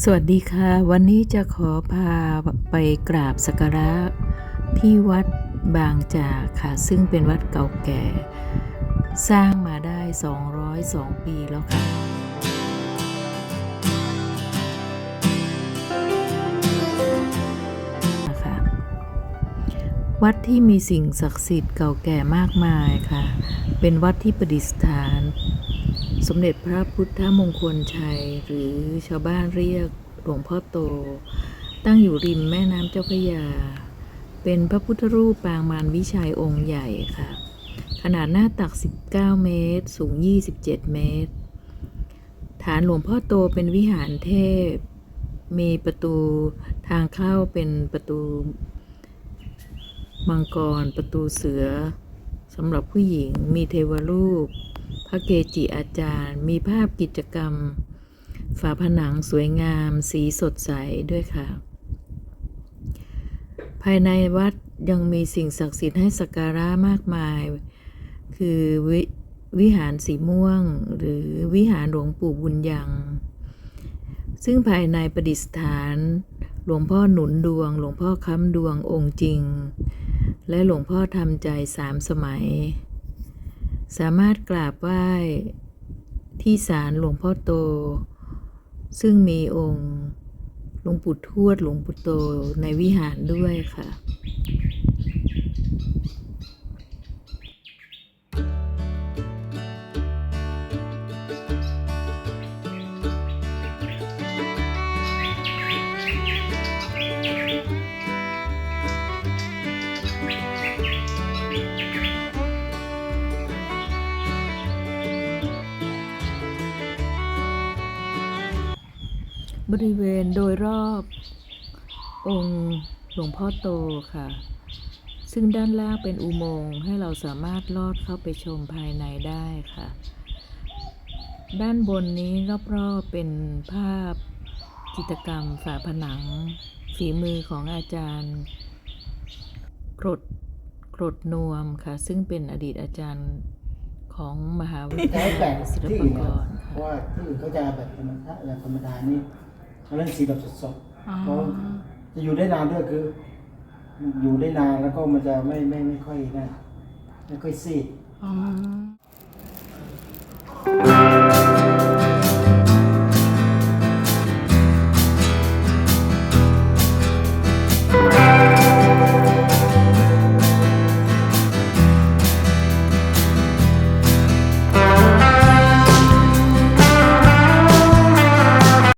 สวัสดีค่ะ วันนี้จะขอพาไปกราบสักการะที่วัดบางจากค่ะ ซึ่งเป็นวัดเก่าแก่ สร้างมาได้ 202 ปีแล้วค่ะนะคะวัดที่มีสิ่งศักดิ์สิทธิ์เก่าแก่มากมายค่ะ เป็นวัดที่ประดิษฐาน สมเด็จพระพุทธมงคลชัย หรือชาวบ้านเรียกหลวงพ่อโต ตั้งอยู่ริมแม่น้ำเจ้าพระยา เป็นพระพุทธรูปปางมารวิชัยองค์ใหญ่ค่ะ ขนาดหน้าตัก 19 เมตร สูง 27 เมตร ฐานหลวงพ่อโตเป็นวิหารเทพ มีประตูทางเข้าเป็นประตูมังกร ประตูเสือสำหรับผู้หญิงมีเทวรูป ระเกจิอาจารย์ มีภาพกิจกรรม ฝาผนังสวยงาม สีสดใสด้วยค่ะ ภายในวัดยังมีสิ่งศักดิ์สิทธิ์ให้สักการะมากมาย คือววิหารสีม่วง หรือวิหารหลวงปู่บุญยัง ซึ่งภายในประดิษฐาน หลวงพ่อหนุนดวง หลวงพ่อค้ำดวงองค์จริง และหลวงพ่อทำใจสามสมัย สามารถกราบไหว้ที่ศาลหลวงพ่อโต ซึ่งมีองค์หลวงปู่ทวดหลวงปู่โตในวิหารด้วยค่ะ บริเวณโดยรอบ องค์หลวงพ่อโตค่ะ ซึ่งด้านล่างเป็นอุโมงค์ให้เราสามารถลอดเข้าไปชมภายในได้ค่ะ ด้านบนนี้รอบๆเป็นภาพจิตรกรรมฝาผนัง ฝีมือของอาจารย์กรดกรดนวมค่ะ ซึ่งเป็นอดีตอาจารย์ของมหาวิทใช้ยาแบลัยบศิลที่ปาอื่นกนะรเพค่ะราะว่าที่อื่นเขาจะแบบธรรมชาติแบบธรรมดานี่ เขาเล่นสีแบบสดๆเขาจะอยู่ได้นานด้วยคือ อยู่ได้นานแล้วก็มันจะไม่ไม่ไม่ค่อยนั่นไม่ค่อยซีดอ๋อ